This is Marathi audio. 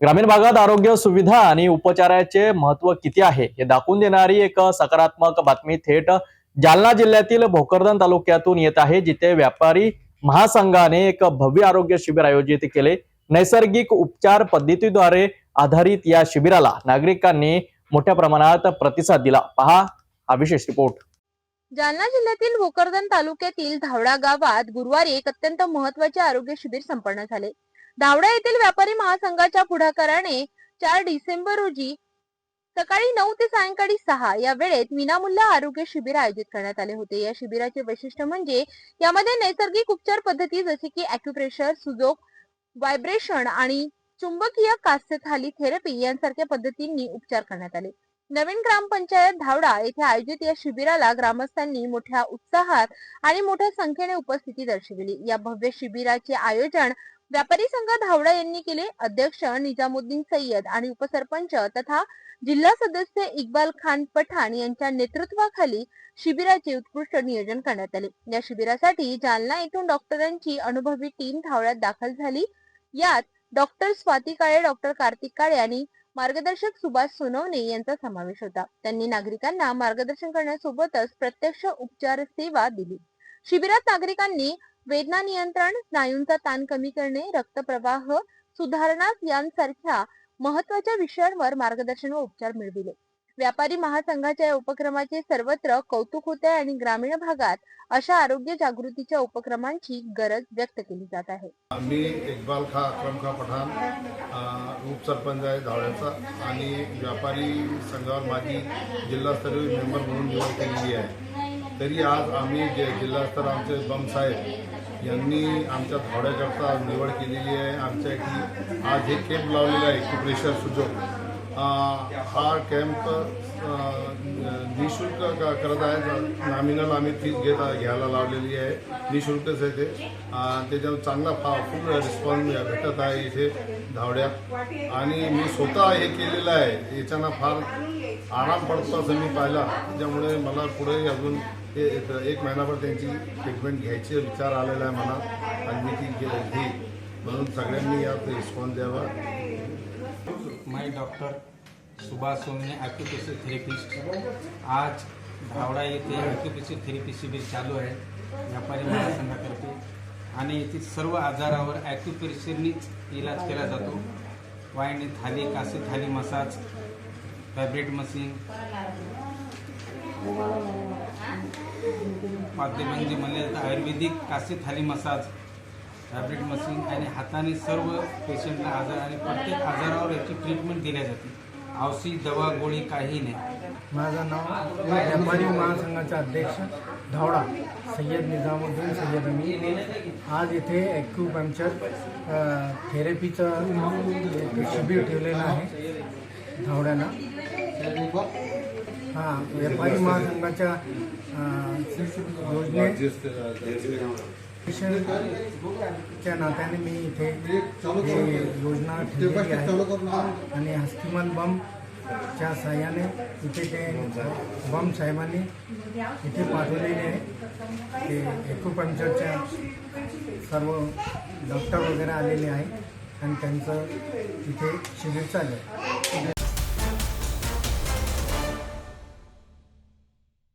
ग्रामीण भागात आरोग्य सुविधा आणि उपचाराचे महत्त्व किती आहे हे दाखवून देणारी एक सकारात्मक बातमी थेट जालना जिल्ह्यातील भोकरदन तालुक्यातून येत आहे जिथे व्यापारी महासंघाने एक भव्य आरोग्य शिबिर आयोजित केले. नैसर्गिक उपचार पद्धतीद्वारे आधारित या शिबिराला नागरिकांनी मोठ्या प्रमाणात प्रतिसाद दिला. पहा हा विशेष रिपोर्ट. जालना जिल्ह्यातील भोकरदन तालुक्यातील धावडा गावात गुरुवारी एक अत्यंत महत्त्वाचे आरोग्य शिबिर संपन्न झाले. धावडा येथील व्यापारी महासंघाच्या पुढाकाराने चार डिसेंबर रोजी सकाळी नऊ ते सायंकाळी सहा या वेळेत विनामूल्य आरोग्य शिबिर आयोजित करण्यात आले होते. या शिबिराचे वैशिष्ट्य म्हणजे यामध्ये नैसर्गिक उपचार पद्धती जसे की अॅक्युप्रेशर सुजोग व्हायब्रेशन आणि चुंबकीय कास्यथाली थेरपी यांसारख्या पद्धतींनी उपचार करण्यात आले. नवीन ग्रामपंचायत धावडा येथे आयोजित या शिबिराला ग्रामस्थांनी मोठ्या उत्साहात आणि मोठ्या संख्येने उपस्थिती दर्शविली. या भव्य शिबिराचे आयोजन व्यापारी संघ धावडा यांनी केले. अध्यक्ष निजामुद्दीन सय्यद आणि उपसरपंच तथा जिल्हा सदस्य इक्बाल खान पठाण यांच्या नेतृत्वाखाली शिबिराचे उत्कृष्ट नियोजन करण्यात आले. या शिबिरासाठी जालना येथून डॉक्टरांची अनुभवी टीम धावड्यात दाखल झाली. यात डॉक्टर स्वाती काळे डॉक्टर कार्तिक काळे आणि मार्गदर्शक सुभाष सोनवणे यांचा समावेश होता. त्यांनी नागरिकांना मार्गदर्शन करण्यासोबतच प्रत्यक्ष उपचार सेवा दिली. शिबिरात नागरिकांनी वेदना नियंत्रण स्नायूंचा ताण कमी करणे रक्तप्रवाह सुधारणा यांसारख्या महत्त्वाच्या विषयांवर मार्गदर्शन व उपचार मिळविले. व्यापारी महासंघाच्या या उपक्रमाचे सर्वत्र कौतुक होते आणि ग्रामीण भागात अशा आरोग्य जागृतीच्या उपक्रमांची गरज व्यक्त केली जात आहे. मी इक्बाल खा अक्रम खा पठाण उपसरपंच आहे धावड्याचा आणि व्यापारी संघावर माझी जिल्हास्तरीय मेंबर म्हणून निवड केलेली आहे. तरी आज आम्ही जे जिल्हास्तर आमचे बम साहेब यांनी आमच्या धावड्याकरता निवड केलेली आहे. आमच्या इथे आज हे कॅम्प लावलेला आहे की प्रेशर सुजोग हा कॅम्प निशुल्क करत आहे. नॉमिनल आम्ही फीस घेत घ्यायला लावलेली आहे. निशुल्कच आहे ते. त्याच्यावर चांगला फा फुल रिस्पॉन्स भेटत आहे इथे धावड्यात आणि मी स्वतः हे केलेलं आहे. याच्यानं फार आराम पडतो असं मी पाहिला. त्याच्यामुळे मला पुढे अजून ते एक एक महिनाभर त्यांची ट्रीटमेंट घ्यायची विचार आलेला आहे मला. आणि मी ती घे घेईन म्हणून सगळ्यांनी यात रिस्पॉन्स द्यावा. My doctor Subhash Somane acupressure therapist आज धावडा येथे ॲक्युपेशर थेरपी शिबिर चालू आहे. व्यापारी महासंघातर्फे आणि येथील सर्व आजारावर ॲक्युप्रेशरनीच इलाज केला जातो. वाईने थाली कासे थाली मसाज फॅब्रिक मशीन. माध्यम म्हणजे म्हणले जातं आयुर्वेदिक कासे थाली मसाज फॅब्रिक मशीन आणि हाताने सर्व पेशंटला आजार आणि प्रत्येक आजारावर याची ट्रीटमेंट दिल्या जाते. औषधी दवा गोळी काही नाही. माझं नाव व्यापारी महासंघाचे अध्यक्ष धावडा सय्यद निजामुद्दीन सय्यद अमी आज इथे ॲक्युपंक्चर थेरपीचं शिबिर ठेवलेलं आहे धावड्याला. हां व्यापारी महासंघाच्या योजनेच्या नात्याने मी इथे योजना ठेवलेली आहे. आणि हस्तिमान बम च्या साह्याने इथे ते बम साहेबांनी इथे पाठवलेले आहे. ते एक्युपंक्चरच्या सर्व डॉक्टर वगैरे आलेले आहे आणि त्यांचं इथे शिबिर चालू आहे.